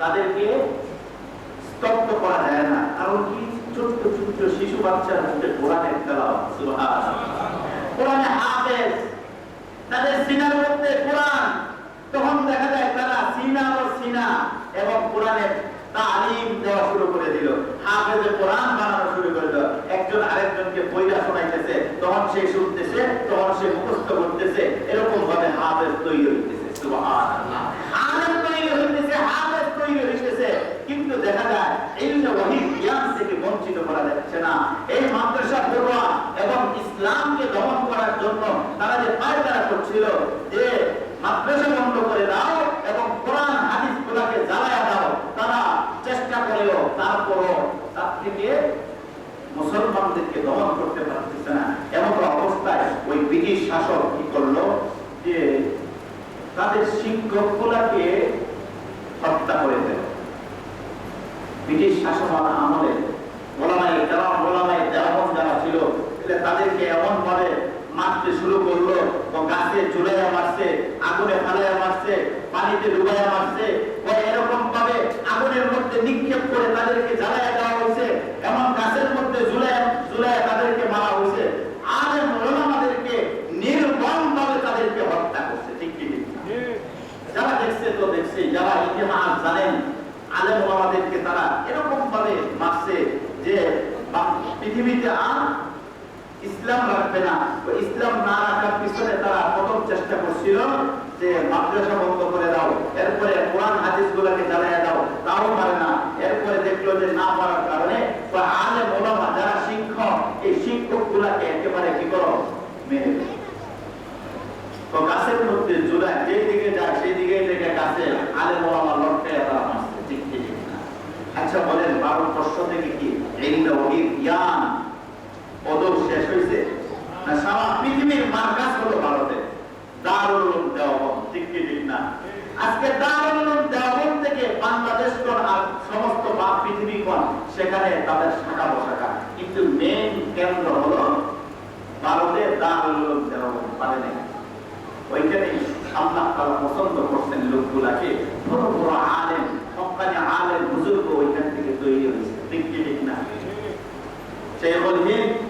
তাদেরকে স্তব্ধ করা যায় না। কারণ কি? ছোট্ট ছোট্ট শিশু বাচ্চার মধ্যে কোরআনের তেলাওয়াত কোরআনে হাফেজ। তাদের সিনার মধ্যে কোরআন। তখন দেখা যায় তারা সিনা ও সিনা এবং কোরআনের তালিম দেওয়া শুরু করে দিল। হাফেজে কোরআন বানানো শুরু করে দিল। একজন আরেকজনকে বইরা শোনাইতেছে, তখন সে শুনতেছে, তখন সে মুখস্থ করতেছে। এরকম ভাবে হাফেজ তৈরি হইতেছে, সুবহানাল্লাহ। আলেম তৈরি হইতেছে, হাফেজ তৈরি হইতেছে কিন্তু দেখা যায় ইলমে ওয়াহিদ জ্ঞান থেকে বঞ্চিত করা যাচ্ছে না। এই মাদ্রাসা পড়ুয়া এবং ইসলামকে দমন করার জন্য তারা যে পায়তারা করছিল, যে মাদ্রাসা বন্ধ করে দাও এবং কোরআন, হাদিস গুলাকে জ্বালায়া দাও, তারা চেষ্টা করেও তারপরও তার থেকে মুসলমানদেরকে দমন করতে পারতেছে না। এমন অবস্থায় ওই ব্রিটিশ শাসক কি করল, যে তাদের শিক্ষক গুলাকে হত্যা করে দিল ব্রিটিশ শাসন আমলে গোলামাই কেরাম যারা ছিল তাদেরকে এমন ভাবে মারতে শুরু করল গাছে চুলাইয়া মারছে, আগুনে ফালাইয়া মারছে, পানিতে ডুবাইয়া মারছে এরকম ভাবে আগুনের মধ্যে নিক্ষেপ করে তাদেরকে জ্বালাইয়া দেওয়া হয়েছে এমন গাছের মধ্যে ঝুলাইয়া ঝুলাইয়া তাদেরকে মারা হয়েছে আর ওলামাদেরকে নির্মম ভাবে তাদেরকে হত্যা করছে ঠিক কি ঠিক না? যারা দেখছে তো দেখছে যারা ইতিহাস জানেন আলেম ওলামাদেরকে তারা এরকম ভাবে মারছে যে বা- পৃথিবীতে আর ইসলাম রাখবে না। তো ইসলাম না রাখার পিছনে তারা প্রথম চেষ্টা করছিল যে মাদ্রাসা বন্ধ করে দাও, এরপরে কোরআন হাদিস গুলাকে জ্বালাইয়া দাও, তাও পারে না। এরপরে দেখল যে না পারার কারণে তো আলেম ওলামা যারা শিক্ষক, এই শিক্ষক গুলাকে একেবারে কি করো? মেরে তো গাছের মধ্যে যেই দিকে যায়, সেই দিকে থেকে গাছে আলে মোলামা তারা ঠিক ঠিক আচ্ছা বলেন ভারতবর্ষ থেকে কি ওহির জ্ঞান পদক শেষ হয়েছে না সারা পৃথিবীর মার্কাজ হলো ভারতে। দেওবন্দ, ঠিক ঠিক না? আজকে দেওবন্দ থেকে বাংলাদেশ কোন আর সমস্ত বা পৃথিবী কোন সেখানে তাদের কিন্তু মেইন কেন্দ্র হলো ভারতে দেওবন্দ পারে ওইখানে আল্লাহ তাআলা পছন্দ করছেন লোকগুলাকে। বড় বড় আলেম আলেম, বুজুর্গ ওইখান থেকে তৈরি হয়েছে, ঠিক ঠিক না? শেখুল হিন্দ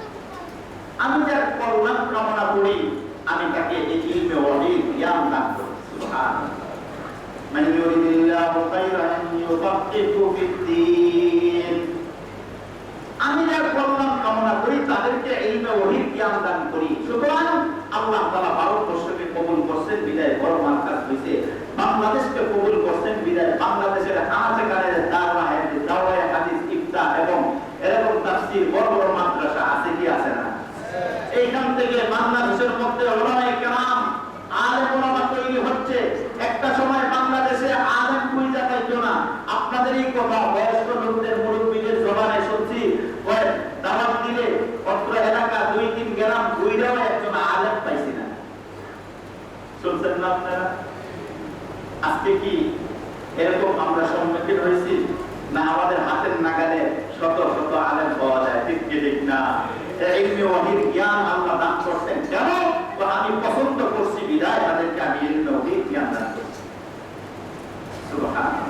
আমি যার কল্যাণ কামনা করি আমি তাকে এই ইলমে ওয়াহি জ্ঞান দান করি সুবহানাল্লাহ من يريد الله خيرا يفقهه في الدين আমি যার কল্যাণ কামনা করি তাদেরকে ইলমে ওহির জ্ঞান দান করি সুতরাং আল্লাহ তাআলা ভারতবর্ষকে কবুল করছেন বিদায় বড় মার্কাজ হইছে বাংলাদেশকে কবুল করছেন আজকে কি এরকম আমরা সম্মুখীন হয়েছি? না আমাদের হাতের নাগালে শত শত আলেম পাওয়া যায়, ঠিক কি, ঠিক না? ওয়াহির জ্ঞান আল্লাহ দান করছেন কেন তো আমি পছন্দ করছি বিদায় তাদেরকে আমি ইলমে ওয়াহির জ্ঞান দান করছি সুবহানাল্লাহ।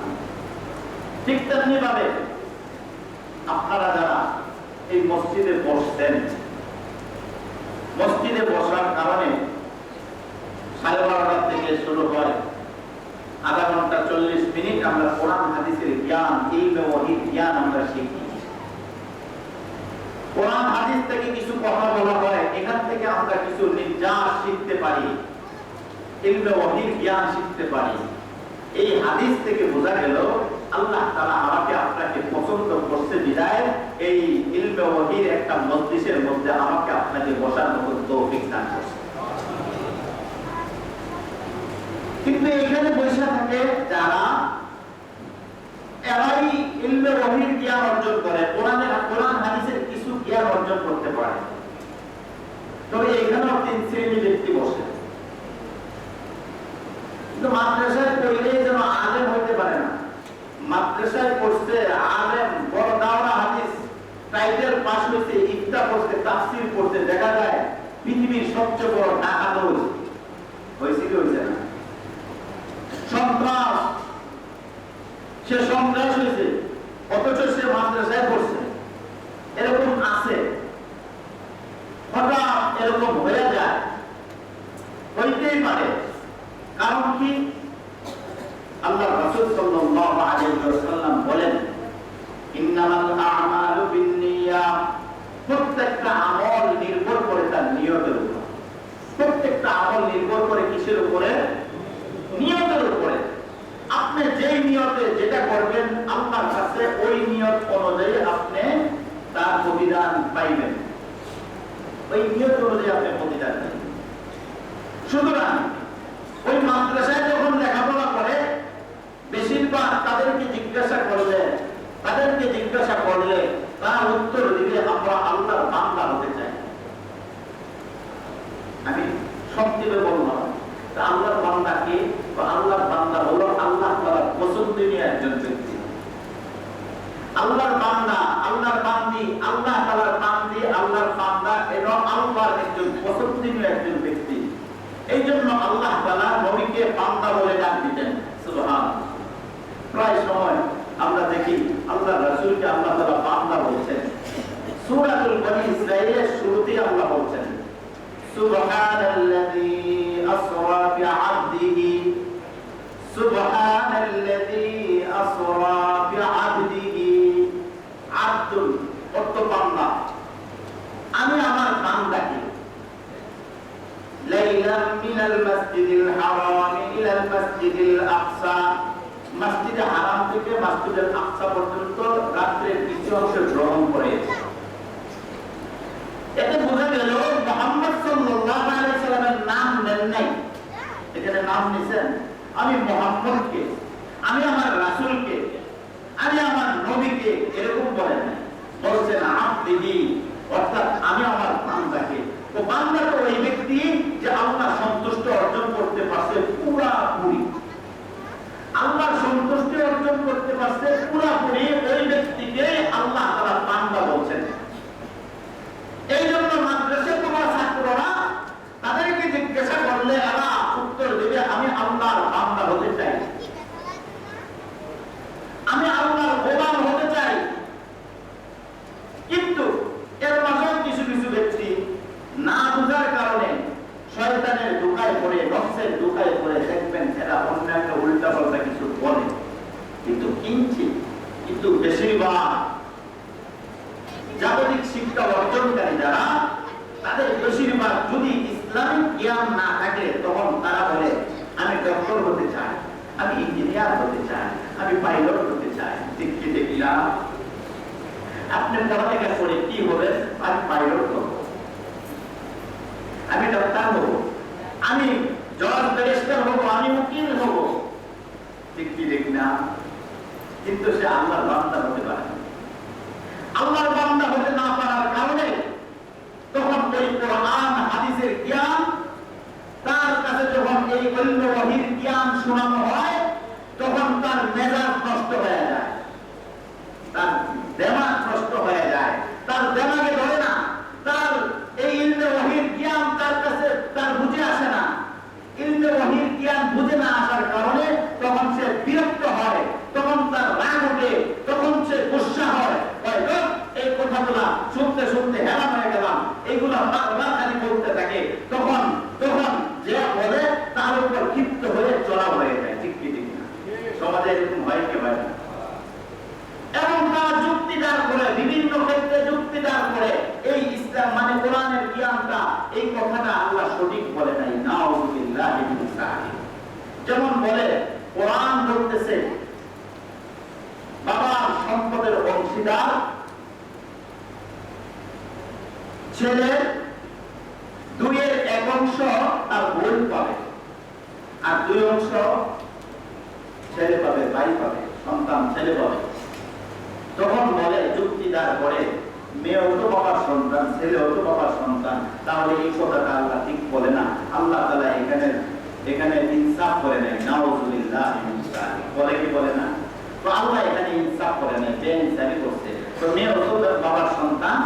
ঠিক তেমনি ভাবে আপনারা যারা এই মসজিদে বসছেন মসজিদে বসার কারণে সাড়ে বারোটা থেকে শুরু হয় আধা ঘণ্টা চল্লিশ মিনিট আমরা কোরআন হাদিসের জ্ঞান ইলমে ওয়াহির জ্ঞান আমরা শিখি কোরআন হাদিস থেকে কিছু কথা বলা হয় এখান থেকে আমরা কিছু নির্যাস শিখতে পারি কিন্তু এখানে থাকে জ্ঞান অর্জন করে। হাদিসের কিছু জ্ঞান অর্জন করতে পারে। তবে এখানেও তিন শ্রেণি ব্যক্তি বসে। কিন্তু মাদ্রাসায় যেন আলেম হইতে পারে না। মাদ্রাসায় পড়ছে আলেম, বড় দাওরা হাদিস টাইটেল পাস হয়েছে ইফতা পড়ছে তাফসির পড়ছে দেখা যায় পৃথিবীর সবচেয়ে বড় হয়েছে কি হয়েছে না? সন্ত্রাস। সে সন্ত্রাস হয়েছে, অথচ সে মাদ্রাসায় পড়ছে। এরকম আছে। হঠাৎ এরকম হয়ে যায়। হইতেই পারে কারণ কি আল্লাহ রাসূল সাল্লাল্লাহু আপনি যেই নিয়তে যেটা করবেন আপনার কাছে ওই নিয়ত অনুযায়ী আপনি তার প্রতিদান পাইবেন। ওই নিয়ত অনুযায়ী আপনি প্রতিদান পাইবেন। সুতরাং ওই মাদ্রাসায় যখন লেখাপড়া করে বেশিরভাগ তাদেরকে জিজ্ঞাসা করলে তাদেরকে জিজ্ঞাসা করলে তারা উত্তর দিবে আমরা আল্লাহর বান্দা হতে চাই আমি সংক্ষেপে বললাম তা আল্লাহর বান্দা কে তো আল্লাহর বান্দা হলো আল্লাহ তাআলার পছন্দনীয় একজন ব্যক্তি আল্লাহর বান্দা আল্লাহর বান্দি আল্লাহ তাআলার বান্দি আল্লাহর বান্দা এবং আল্লাহর একজন পছন্দনীয় একজন ব্যক্তি এই জন্য আল্লাহ তাআলা নবীকে বান্দা বলে ডাক দিতেন সুবহান প্রায় সময় আমরা দেখি আল্লাহ রাসূলকে আল্লাহ তাআলা বান্দা বলছেন সূরাতুল এর শুরুতেই আল্লাহ বলছেন, সুবহানাল্লাযী আসরা বিআবদিহি, সুবহানাল্লাযী আসরা বিআবদিহি আব্দুল অর্থ বান্দা। আমি আমার বান্দাকে লাইলা মিনাল মাসজিদিল হারাম, ইলাল মাসজিদিল আকসা। মসজিদে হারাম থেকে মসজিদে আকসা পর্যন্ত রাত্রের কিছু অংশ গ্রহণ করেছে নাম নিছেন আমি মোহাম্মদকে, আমি আমার রাসূলকে, আমি আমার নবীকে এরকম বলেন বলছেন আব্দিহি অর্থাৎ আমি আমার বান্দাকে। তো বান্দা তো ওই ব্যক্তি যে আল্লাহ সন্তুষ্ট অর্জন করতে পারছে পুরা পুরাপুরি। আল্লাহর সন্তুষ্টি অর্জন করতে পারছে পুরাপুরি ওই ব্যক্তিকে আল্লাহ তারা বান্দা বলছেন এই জন্য মাদ্রাসে তোমার ছাত্ররা তাদেরকে জিজ্ঞাসা করলে এরা উত্তর দেবে আমি আল্লাহর বান্দা হতে চাই আমি আল্লাহর গোলাম হতে চাই কিন্তু এর মাঝেও কিছু কিছু ব্যক্তি না বুঝার কারণে শয়তানের দোকায় পড়ে নফসের দোকায় পড়ে দেখবেন এরা অন্য একটা উল্টা পাল্টা কিছু বলে কিন্তু কিঞ্চিত কিন্তু বেশিরভাগ জাগতিক শিক্ষা অর্জনকারী যারা তাদের বেশিরভাগ যদি ইসলামিক জ্ঞান না থাকে তখন তারা বলে আমি ডক্টর হতে চাই আমি ইঞ্জিনিয়ার হতে চাই আমি পাইলট দেখিলাম। কি হবেন আমি পাইলট হব। আমি ডাক্তার হব। আমি জজ ব্যারিস্টার হব, আমি উকিল হব। ঠিক কি দেখি না কিন্তু সে আল্লাহর বান্দা হতে পারে। আল্লাহর বান্দা হতে না পারার কারণে তখন ওই কোরআন, হাদিসের জ্ঞান, তার কাছে যখন এই অন্য জ্ঞান শোনানো হয় তখন তার মেজাজ নষ্ট হয়ে যায় তার দেমাগ নষ্ট হয়ে যায় তার দেমাগে ধরে না তার এই ইলমে ওহির জ্ঞান তার কাছে তার বুঝে আসে না ইলমে ওহির জ্ঞান বুঝে না আসার কারণে তখন সে বিরক্ত হয় তখন তার রাগ ওঠে তখন সে গুসা হয় হয়, "ধুর, এই কথাগুলা শুনতে শুনতে হেরান হয়ে গেলাম এইগুলা বারবার খালি বলতে থাকে তখন তখন যে বলে তার উপর ক্ষিপ্ত হয়ে চলা হয়ে যায় ঠিক কি ঠিক না সমাজে এরকম হয় কি হয় না এবং তারা যুক্তিদার করে বিভিন্ন ক্ষেত্রে যুক্তিদার করে এই ইসলাম মানে কোরআনের জ্ঞানটা এই কথাটা আল্লাহ সঠিক বলে নাই নাউযুবিল্লাহ মিন যালিক। যেমন বলে কোরআন বলতেছে বাবার সম্পদের অংশীদার ছেলে দুইয়ের এক অংশ আর বোন পাবে, আর দুই অংশ ছেলে পাবে, ভাই পাবে, সন্তান ছেলে পাবে। তখন বলে যুক্তিদার করে মেয়েও তো বাবার সন্তান ছেলেও তো বাবার সন্তান, তাহলে এই কথাটা আল্লাহ ঠিক বলে না। আল্লাহ তালা এখানে এখানে ইনসাফ করে নেয়, নাউজুবিল্লাহ বলে কি বলে না? তো আল্লাহ এখানে ইনসাফ করে নেয় যে ইনসাফই করছে। তো মেয়েও তো বাবার সন্তান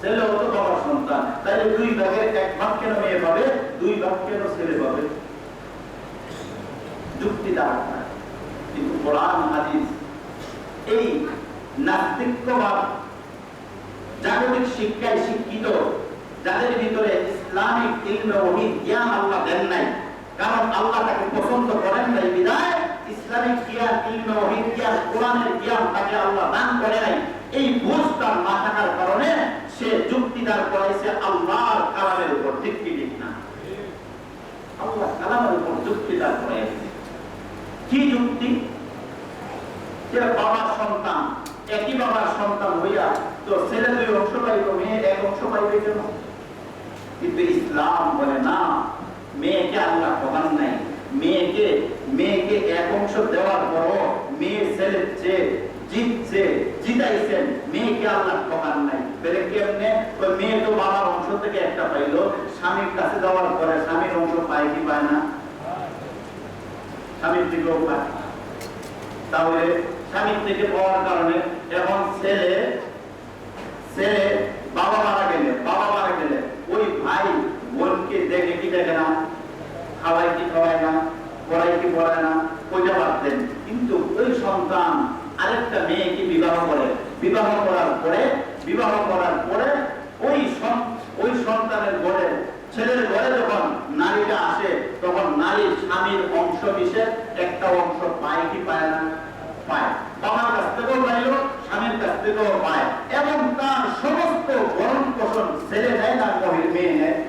ছেলেও তো বাবার সন্তান, তাহলে দুই ভাগের এক ভাগ কেন মেয়ে পাবে? দুই ভাগ কেন ছেলে পাবে? যুক্তিদার কিন্তু কোরআন, হাদিস, এই নাস্তিক্যবাদ জাগতিক শিক্ষায় শিক্ষিত, যাদের ভিতরে ইসলামিক ইলম, ওহী, জ্ঞান আল্লাহ দেন নাই, কারণ আল্লাহ তাকে পছন্দ করেন নাই বিদায় ইসলামিক জ্ঞান, ইলম, ওহী, জ্ঞান, কোরআনের জ্ঞান তাকে আল্লাহ দান করে নাই। এই বুঝ তার না থাকার কারণে সে যুক্তিদার করাইছে আল্লাহর কালামের উপর কি ঠিক না। আল্লাহ কালামের উপর যুক্তিদার করাইছে কি যুক্তি? যে বাবার সন্তান, একই বাবার সন্তান হইয়া তো ছেলে দুই অংশ পাইব, মেয়ে এক অংশ পাইবে কেন? কিন্তু ইসলাম বলে না, মেয়েকে আল্লাহ প্রধান নাই। মেয়েকে মেয়েকে এক অংশ দেওয়ার পরও মেয়ে জিতছে জিতাইছেন, মেয়েকে আল্লাহ প্রধান নাই। বেরে কেমনে? ওই মেয়ে তো বাবার অংশ থেকে একটা পাইলো, স্বামীর কাছে দেওয়ার পরে স্বামীর অংশ পায় কি পায় না? স্বামীর থেকেও পায়। তাহলে স্বামীর থেকে পাওয়ার কারণে এখন ছেলে ছেলে বাবা মারা গেলে, বাবা মারা গেলে ওই ভাই বোনকে দেখে কি দেখে না? খাওয়াই কি খাওয়ায় না? পড়াই কি পড়ায় না? পূজা পারতেন কিন্তু ওই সন্তান আরেকটা মেয়েকে বিবাহ করে। বিবাহ করার পরে, বিবাহ করার পরে ওই ওই সন্তানের ঘরে, ছেলের ঘরে যখন নারীটা আসে, তখন নারীর স্বামীর অংশ বিশেষ একটা অংশ পায় কি পায় না? পায়। বাবার কাছ থেকেও পাইল, স্বামীর কাছ থেকেও পায়। এবং তার সমস্ত ভরণ পোষণ ছেলে নেয় না মেয়ে নেয়।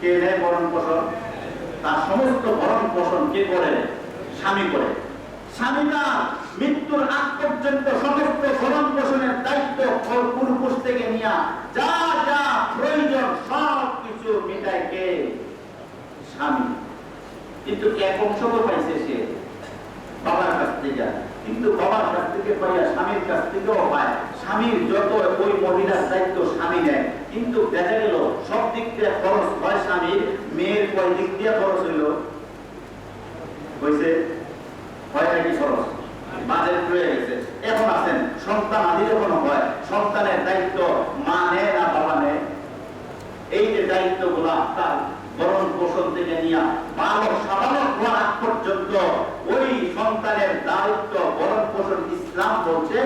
কে নেয় ভরণ পোষণ তার সমস্ত ভরণ পোষণ কে করে? স্বামী করে। স্বামী তার মৃত্যুর আগ পর্যন্ত সমস্ত ভরণ পোষণের দায়িত্ব পুরুষ থেকে নিয়ে যা যা প্রয়োজন সব কিছু মিটায় কে? স্বামী। কিন্তু এক অংশ তো পাইছে সে? বাবার কাছ থেকে। কিন্তু বাবার কাছ থেকে পাইয়া স্বামীর কাছ থেকেও পায়। স্বামীর যত ওই মহিলার দায়িত্ব স্বামী নেয়। কিন্তু দেখা গেল, সব দিক দিয়ে খরচ হয় স্বামীর, মেয়ের কয় দিক দিয়ে খরচ হইল? হয়েছে হয় নাকি খরচ? বাজেট রয়ে গেছে। এখন আছেন সন্তান আদি যখন হয়, সন্তানের দায়িত্ব মা নেয় না বাবা নেয় এই যে দায়িত্বগুলা তার বরণ পোষণ থেকে নিয়ে বালক সাবালক হওয়ার আগ পর্যন্ত ওই সন্তানের দায়িত্ব বরণ পোষণ ইসলাম বলছে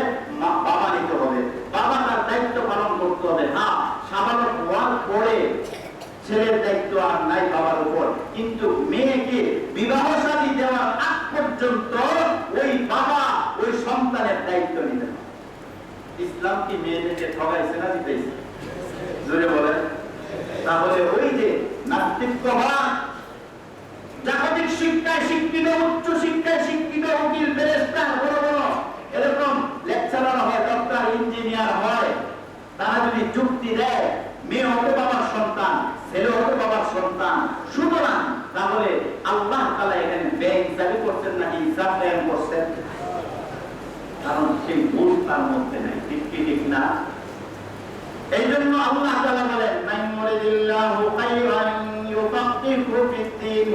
বাবা নিতে হবে। বাবা তার দায়িত্ব পালন করতে হবে। হ্যাঁ সাবালক হওয়ার পরে ছেলের দায়িত্ব আর নাই বাবার উপর। কিন্তু মেয়েকে বিবাহ শাদী দেওয়ার আগ পর্যন্ত ওই বাবা ওই সন্তানের দায়িত্ব নিতে হবে ইসলাম কি মেয়েদেরকে ঠগাইছে না জিতাইছে জোরে বলেন তাহলে ওই যে জাগতিক শিক্ষায় শিক্ষিত, উচ্চ শিক্ষায় শিক্ষিত উকিল বড় বড়, এরকম লেকচারার হয় ডক্টর ইঞ্জিনিয়ার হয়, তারা যদি যুক্তি দেয়, মেয়ে হতে বাবার সন্তান, ছেলে হতে বাবার সন্তান সুতরাং তাহলে আল্লাহ তালা এখানে ব্যয় হিসাবে করছেন নাকি হিসাব ব্যয় করছেন কারণ সেই ভুল তার মধ্যে নাই, ঠিক কি, ঠিক না? এই জন্য আল্লাহ বলেন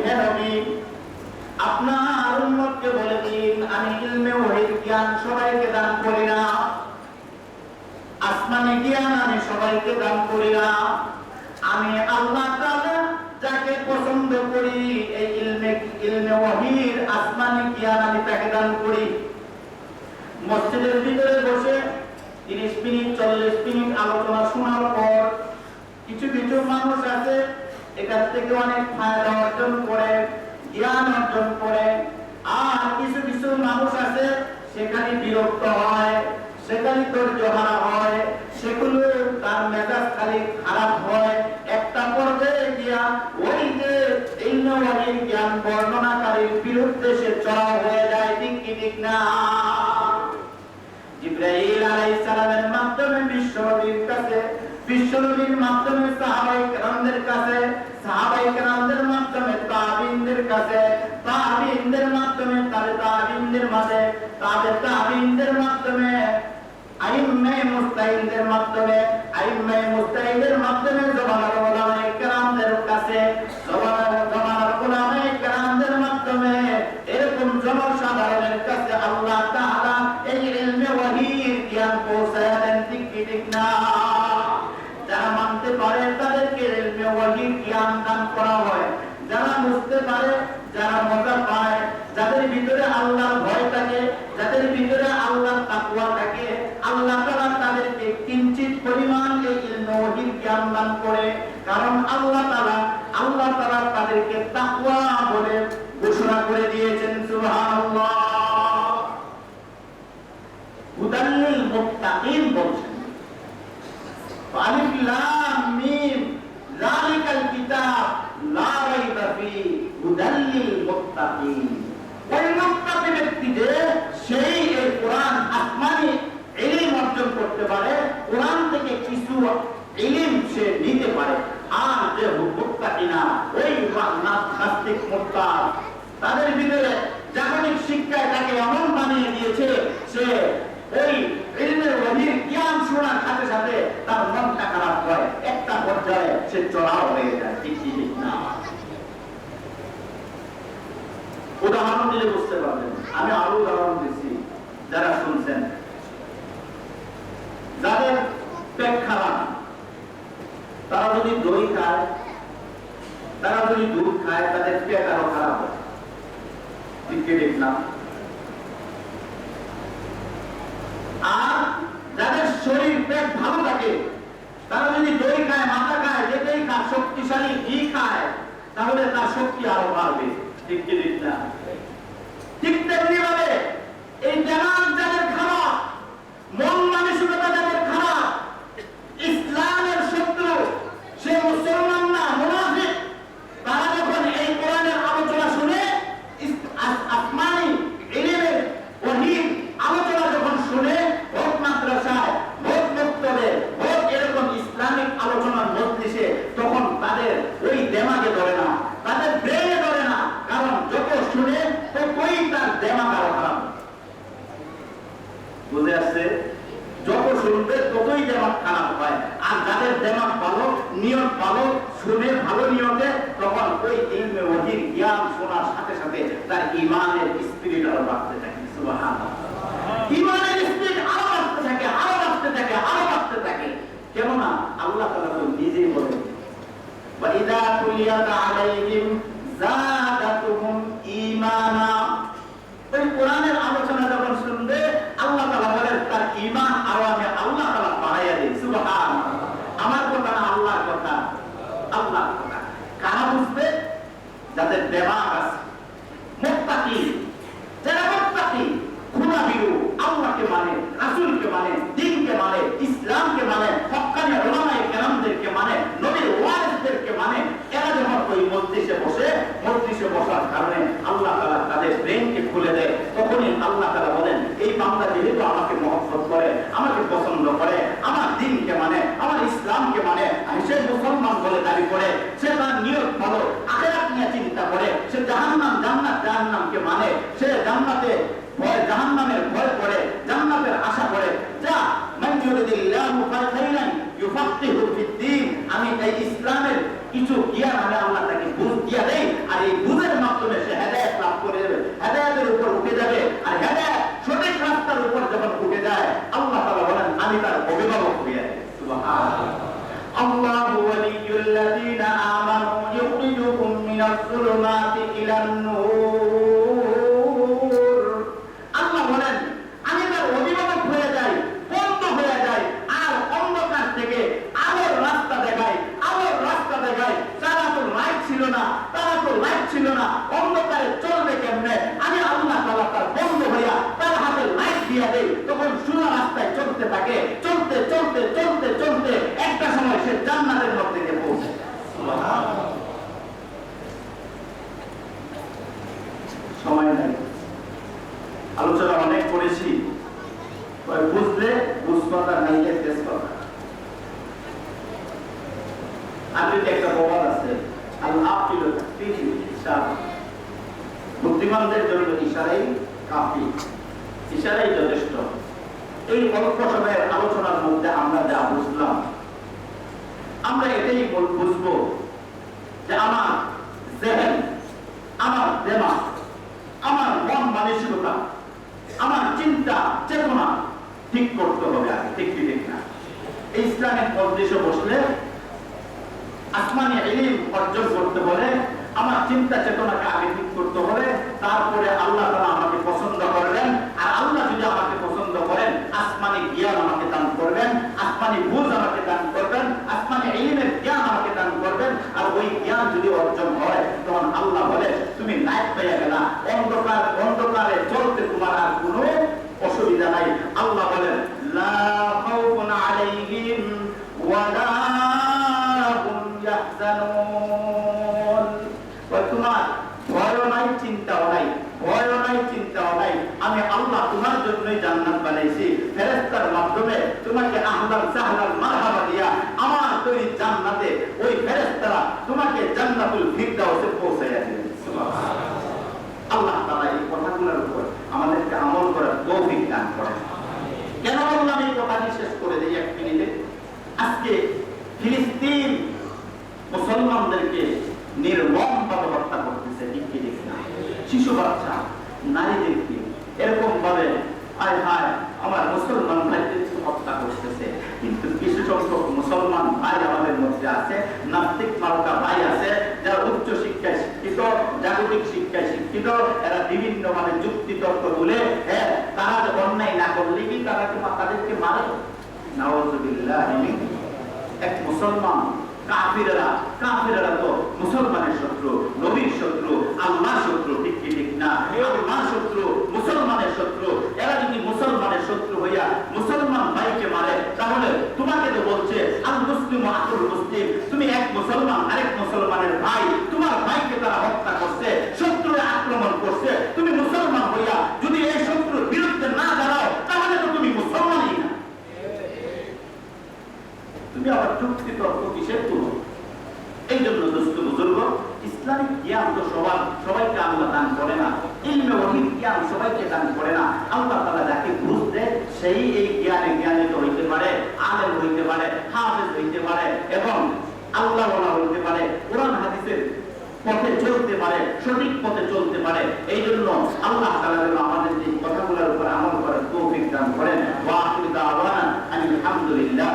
হে নবী, আপনার উম্মতকে বলে দিন, আমি ইলমে ওহীর জ্ঞান সবাইকে দান করি না। আসমানি জ্ঞান আমি সবাইকে দান করি না। আমি আল্লাহ যাকে পছন্দ করি, এই ইলমে ইলমে ওহীর আসমানি জ্ঞান আমি তাকে দান করি। মসজিদের ভিতরে বসে তিরিশ মিনিট, চল্লিশ মিনিট আলোচনা শোনার পর কিছু কিছু মানুষ আছে, এখান থেকে অনেক ফায়দা অর্জন করে, জ্ঞান অর্জন করে। আর কিছু কিছু মানুষ আছে, সেখানে বিরক্ত হয়, সেখানে ধৈর্য হারা হয়, সেগুলো তার মেজাজ খালি খারাপ হয়। বিশ্বনবীর মাধ্যমে সাহাবাই কেরামদের কাছে, সাহাবাই কেরামদের মাধ্যমে তাবিনদের কাছে, তাবিনদের মাধ্যমে তাবে তাবিনদের মাঝে, তাদের তাবিনদের মাধ্যমে আইম্মে মুস্তাহিনদের মাধ্যমে আইম্মে মুস্তাহিনদের মাধ্যমে জমানার ওলামায়ে কেরামদের কাছে জমানার জমানার ওলামায়ে কেরামদের মাধ্যমে এরকম জনসাধারণের কাছে আল্লাহ তাআলা এই ইলমে ওয়াহির জ্ঞান পৌঁছায় দেন ঠিক কি ঠিক না যারা মানতে পারে তাদেরকে ইলমে ওয়াহির জ্ঞান দান করা হয় যারা বুঝতে পারে যারা মজা পায় যাদের ভিতরে আল্লাহর ভয় থাকে যাদের ভিতরে আল্লাহর তাকওয়া থাকে আল্লাহ তাআলা তাদেরকে কিঞ্চিত পরিমাণ এই ইলমে ওয়াহির জ্ঞান দান করে কারণ আল্লাহ তাআলা আল্লাহ তাআলা তাদেরকে তাকওয়া বলে ঘোষণা করে দিয়েছেন সুবহানাল্লাহ হুদাল্লিল মুত্তাকিন বলছেন আলিফ লাম মিম যালিকাল কিতাব লা রাইবা ফি হুদাল লিল মুত্তাকিন ওই মুত্তাকি ব্যক্তি যে সেই এই কোরআন আসমানি ইলম অর্জন করতে পারে, কোরআন থেকে কিছু ইলম সে নিতে পারে। আর যে মুত্তাকি না ওই নাস্তিক মুত্তাক তাদের ভিতরে শিক্ষায় তাকে এমন বানিয়ে দিয়েছে, সে ওই ইলমের অধীর জ্ঞান শোনার সাথে সাথে তার মনটা খারাপ হয়। একটা পর্যায়ে সে চড়াও হয়ে যায়। ঠিক ঠিক না। উদাহরণ দিলে বুঝতে পারবেন। আমি আরও উদাহরণ দিচ্ছি যারা শুনছেন। যাদের পেট খারাপ তারা যদি দই খায়, তারা যদি দুধ খায়, তাদের পেট আরও খারাপ হয়। কি আর যাদের শরীর পেট ভালো থাকে, তারা যদি দই খায়, মাথা খায় যেটাই খায়, শক্তিশালী ঘি খায়, তাহলে তার শক্তি আরও বাড়বে। ঠিক কি না। ঠিক তেমনি ভাবে এই জানার যাদের খারাপ মন মানসিকতা যাদের খারাপ ইসলামের শত্রু সে মুসলমান না মুনাফিক তারা যখন এই কোরআনের আলোচনা শুনে ইস- আস- আসমানি ইলমের ওহীর আলোচনা যখন শুনে হোক মাদ্রাসায় হোক মক্তবে হোক এরকম ইসলামিক আলোচনার মজলিসে তখন তাদের ওই দেমাগে ধরে না তাদের ব্রেনে ধরে না কারণ যত শুনে ততই তার দেমাগ আরও খারাপ বুঝে আসছে যত শুনবে ততই দেমাগ খারাপ হয় আর যাদের দেমাগ ভালো নিয়ত ভালো শুনে ভালো নিয়তে তখন ওই ইলমে ওহির জ্ঞান শোনার সাথে সাথে তার ইমানের স্পিরিট আরও বাড়তে থাকে সুবহানাল্লাহ ইমানের স্পিরিট আরও বাড়তে থাকে আরও বাড়তে থাকে আরও বাড়তে থাকে কেননা আল্লাহ তাআলা তো নিজেই বলেন। ওয়া ইদা তুলিয়াত আলাইহিম যাদাতুহুম ঈমানা। ওই কোরআনের আলোচনা যখন শুনবে, আল্লাহ তাআলা বলেন, তার ঈমান আরও আমি আল্লাহ তাআলা বাড়াইয়া দেই। সুবহান আমার কথা না আল্লাহর কথা? আল্লাহর কথা। কারা বুঝবে? যাদের দেওয়া খুলে দেয়, তখনই আল্লাহ তাআলা বলেন, এই বান্দা যেহেতু আমাকে মহব্বত করে, আমাকে পছন্দ করে, আমার দ্বীনকে মানে আমার ইসলামকে মানে সে মুসলমান বলে দাবি করে, সে তার নিয়ত ভালো আখেরাত নিয়ে চিন্তা করে, সে জাহান্নাম, জান্নাত, জাহান্নামকে মানে সে জান্নাতে ভয়, জাহান্নামের ভয় করে, জান্নাতের আশা করে, যা মান ইউরিদিল্লাহু খাইরান ইউফাক্কিহু ফিদ্দীন আমি এই ইসলামের কিছু ইশারাই যথেষ্ট। এই অল্প সময়ের আলোচনার মধ্যে আমরা যা বুঝলাম, আমরা এটাই বুঝব যে আমার জেহেন, আমার দেমা, আমার মন মানসিকতা, আমার চিন্তা চেতনা ঠিক করতে হবে আগে, ঠিক ঠিক না? ইসলামিক মজলিসে বসলে আসমানি ইলিম অর্জন করতে হলে, আমার চিন্তা চেতনাকে আগে ঠিক করতে হবে তারপরে আল্লাহ তাআলা আমাকে পছন্দ করবেন আর আল্লাহ যদি আমাকে পছন্দ করেন আসমানি জ্ঞান আমাকে দান করবেন আসমানি বুঝ আমাকে দান করবেন, আসমানি ইলিমের জ্ঞান আমাকে দান করবেন, আর ওই জ্ঞান যদি অর্জন হয়, তখন আল্লাহ বলে, তুমি লাইট পেয়ে গেলা, অন্ধকার অন্ধকারে চলতে তোমার আর কোনো অসুবিধা নাই আল্লাহ বলেন লা খাউফুন আলাইহিম ওয়ালা হুম ইয়াহজানুন ওই তোমার ভয়ও নাই চিন্তাও নাই ভয়ও নাই চিন্তাও নাই আমি আল্লাহ তোমার জন্যই জান্নাত বানাইছি ফেরেশতার মাধ্যমে তোমাকে আহলান সাহলান মারহাবা দিয়া আমার তৈরি জান্নাতে ওই ফেরেশতারা তোমাকে পৌঁছাইয়া দিবেন আল্লাহ তাআলা এই কথাগুলোর উপর আমাদেরকে আমল করার তৌফিক দান করেন। কেন বললাম কথাটি শেষ করে দিই এক মিনিটে? আজকে ফিলিস্তিন মুসলমানদেরকে নির্মম ভাবে হত্যা করতেছে ঠিক না? শিশু বাচ্চা, নারীদেরকে এরকম ভাবে আয় হায়, আমার মুসলমান ভাইদেরকে হত্যা করতেছে। কিন্তু কিছু সংখ্যক মুসলমান ভাই আমাদের মধ্যে আছে, নাস্তিক মার্কা ভাই আছে শিক্ষিত, জাগতিক শিক্ষায় শিক্ষিত, এরা বিভিন্ন ভাবে যুক্তি তর্ক বলে হ্যাঁ তারা অন্যায় না করলে কি তারা তাদেরকে মারে? নাওজুবিল্লাহ এক মুসলমান কাফিরেরা কাফিরেরা তো মুসলমানের শত্রু, নবীর শত্রু, আল্লাহর শত্রু, ঠিক কি, ঠিক না? আল্লাহর শত্রু, মুসলমানের শত্রু। এরা যদি মুসলমানের শত্রু হইয়া মুসলমান ভাইকে মারে, তাহলে তোমাকে তো বলছে, আল মুসলিম আকুল মুসলিম। তুমি এক মুসলমান, আরেক মুসলমানের ভাই। তোমার ভাইকে তারা হত্যা করছে শত্রু আক্রমণ করছে। তুমি মুসলমান হইয়া যদি এই শত্রুর বিরুদ্ধে না দাঁড়াও, তাহলে তো তুমি মুসলমানই না। তুমি আবার যুক্তি তর্ক কিসের তুলো এই জন্য করে করে পারে, আলেম পথে চলতে পারে, সঠিক পথে চলতে পারে। এই জন্য আল্লাহ যেন আমাদের এই কথাগুলোর উপর আমল করার তৌফিক দান করেন। ওয়া আলহামদুলিল্লাহ